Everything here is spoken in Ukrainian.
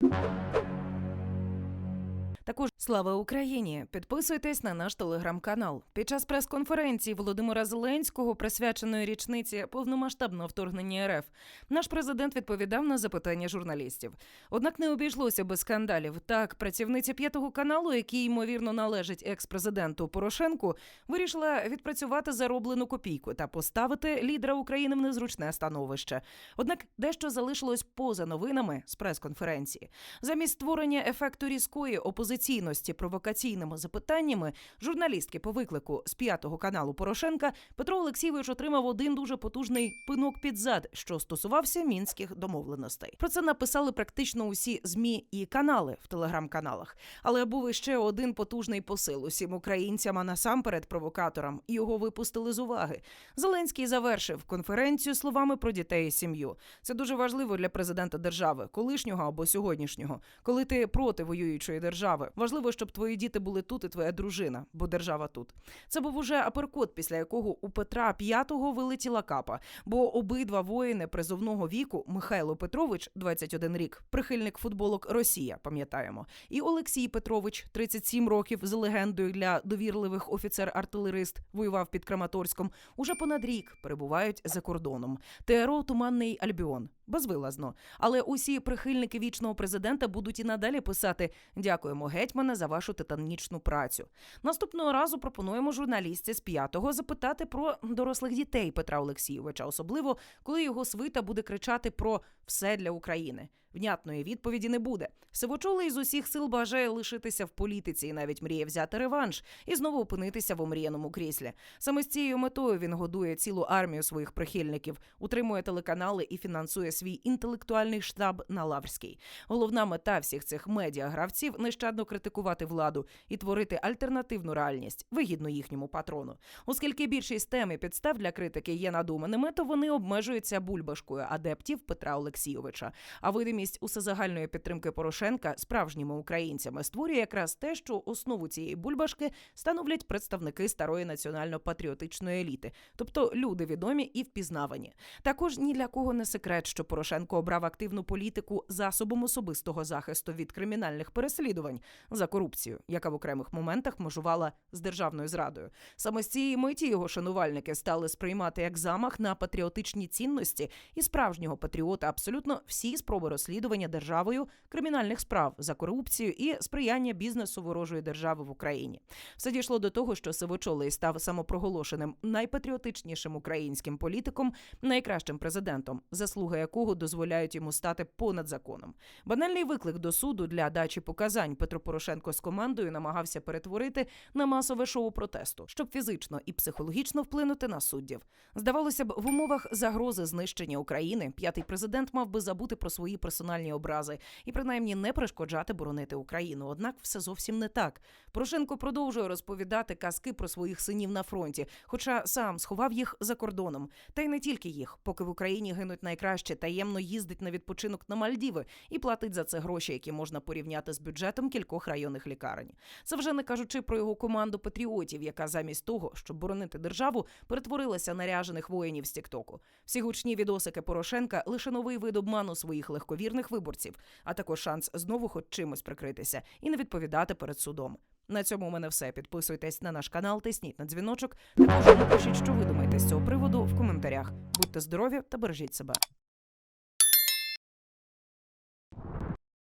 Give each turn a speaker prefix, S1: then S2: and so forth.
S1: you Також слава Україні! Підписуйтесь на наш телеграм-канал. Під час прес-конференції Володимира Зеленського, присвяченої річниці повномасштабного вторгнення РФ, наш президент відповідав на запитання журналістів. Однак не обійшлося без скандалів. Так, працівниця п'ятого каналу, який ймовірно належить екс-президенту Порошенку, вирішила відпрацювати зароблену копійку та поставити лідера України в незручне становище. Однак дещо залишилось поза новинами з прес-конференції. Замість створення ефекту різкої опозиційності провокаційними запитаннями журналістки по виклику з п'ятого каналу Порошенка Петро Олексійович отримав один дуже потужний пинок під зад, що стосувався мінських домовленостей. Про це написали практично усі змі і канали в телеграм-каналах. Але був іще один потужний посил усім українцям, а насамперед провокаторам. Його випустили з уваги. Зеленський завершив конференцію словами про дітей і сім'ю. Це дуже важливо для президента держави, колишнього або сьогоднішнього. Коли ти проти воюючої держави, важливо, щоб твої діти були тут і твоя дружина, бо держава тут. Це був уже аперкот, після якого у Петра П'ятого вилетіла капа. Бо обидва воїни призовного віку Михайло Петрович, 21 рік, прихильник футболок Росія, пам'ятаємо, і Олексій Петрович, 37 років, з легендою для довірливих офіцер-артилерист, воював під Краматорськом. Уже понад рік перебувають за кордоном. ТРО Туманний Альбіон. Безвилазно. Але усі прихильники вічного президента будуть і надалі писати Дякуємо, гетьмане, за вашу титанічну працю. Наступного разу пропонуємо журналістці з п'ятого запитати про дорослих дітей Петра Олексійовича, особливо коли його свита буде кричати про все для України. Внятної відповіді не буде. Сивочолий з усіх сил бажає лишитися в політиці і навіть мріє взяти реванш і знову опинитися в омріяному кріслі. Саме з цією метою він годує цілу армію своїх прихильників, утримує телеканали і фінансує свій інтелектуальний штаб на Лаврській. Головна мета всіх цих медіагравців нещадно критикувати владу і творити альтернативну реальність, вигідну їхньому патрону. Оскільки більшість тем і підстав для критики є надуманими, то вони обмежуються бульбашкою адептів Петра Олексійовича. А видимість усезагальної підтримки Порошенка справжніми українцями створює якраз те, що основу цієї бульбашки становлять представники старої національно-патріотичної еліти, тобто люди відомі і впізнавані. Також ні для кого не секрет, що Порошенко обрав активну політику засобом особистого захисту від кримінальних переслідувань за корупцію, яка в окремих моментах межувала з державною зрадою. Саме з цієї миті його шанувальники стали сприймати як замах на патріотичні цінності і справжнього патріота абсолютно всі спроби розслідування державою кримінальних справ за корупцію і сприяння бізнесу ворожої держави в Україні. Все дійшло до того, що Сивочолий став самопроголошеним найпатріотичнішим українським політиком, найкращим президентом, заслуги якого дозволяють йому стати понад законом. Банальний виклик до суду для дачі показань Петро Порошенко з командою намагався перетворити на масове шоу протесту, щоб фізично і психологічно вплинути на суддів. Здавалося б, в умовах загрози знищення України п'ятий президент мав би забути про свої персональні образи і принаймні не перешкоджати боронити Україну. Однак все зовсім не так. Порошенко продовжує розповідати казки про своїх синів на фронті, хоча сам сховав їх за кордоном. Та й не тільки їх, поки в Україні гинуть найкраще, таємно їздить на відпочинок на Мальдіви і платить за це гроші, які можна порівняти з бюджетом кількох районних лікарень. Це вже не кажучи про його команду патріотів, яка замість того, щоб боронити державу, перетворилася на ряжених воїнів з Тіктоку. Всі гучні відосики Порошенка лише новий вид обману своїх легковірних виборців, а також шанс знову хоч чимось прикритися і не відповідати перед судом. На цьому у мене все. Підписуйтесь на наш канал, тисніть на дзвіночок. Також напишіть, що ви думаєте з цього приводу в коментарях. Будьте здорові та бережіть себе.